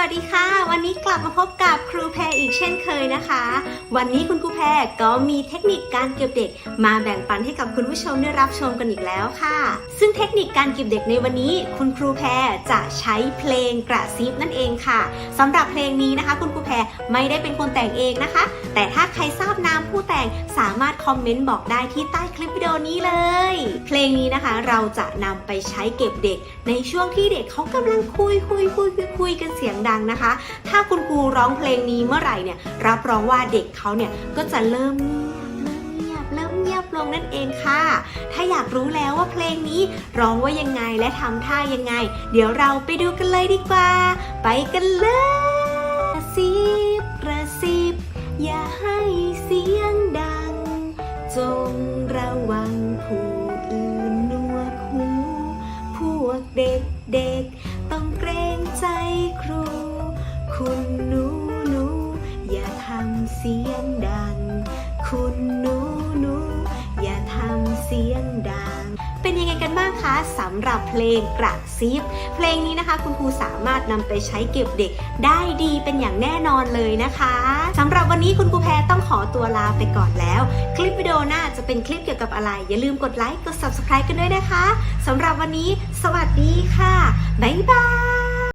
วัสดีค่ะ วันนี้กลับมาพบกับครูแพรอีกเช่นเคยนะคะ วันนี้คุณครูแพรก็มีเทคนิคการเก็บเด็ก มาแบ่งปันให้กับคุณผู้ชมได้รับชมกันอีกแล้วค่ะ ซึ่งเทคนิคการเก็บเด็กในวันนี้ คุณครูแพรจะใช้เพลงกระซิบนั่นเองค่ะ สำหรับเพลงนี้นะคะ คุณครูแพรไม่ได้เป็นคนแต่งเองนะคะ แต่ถ้าใครทราบนามผู้แต่งสามารถคอมเมนต์บอกได้ที่ใต้คลิปวิดีโอนี้เลย เพลงนี้นะคะ เราจะนำไปใช้เก็บเด็ก ในช่วงที่เด็กเขากำลังคุยคุยคุยคุยคุยกันเสียงดังนะคะ ถ้าคุณครูร้องเพลงนี้เมื่อไหร่เนี่ยรับรองว่าเด็กเขาเนี่ยก็จะเริ่มเงียบเริ่มเงียบเริ่มเงียบลงนั่นเองค่ะ ถ้าอยากรู้แล้วว่าเพลงนี้ร้องว่ายังไงและทำท่ายังไง เดี๋ยวเราไปดูกันเลยดีกว่า ไปกันเลยกระซิบกระซิบอย่าให้เสียงดัง จงระวังผู้ ดัง คุณหนูหนูอย่าทำเสียงดัง เป็นยังไงกันบ้างคะสำหรับเพลงกระซิบ เพลงนี้นะคะ คุณครูสามารถนำไปใช้เก็บเด็กได้ดีเป็นอย่างแน่นอนเลยนะคะสำหรับวันนี้คุณครูแพรต้องขอตัวลาไปก่อนแล้ว คลิปวิดีโอหน้าจะเป็นคลิปเกี่ยวกับอะไร อย่าลืมกดไลค์กด subscribe กันด้วยนะคะสำหรับวันนี้ สวัสดีค่ะบ๊ายบาย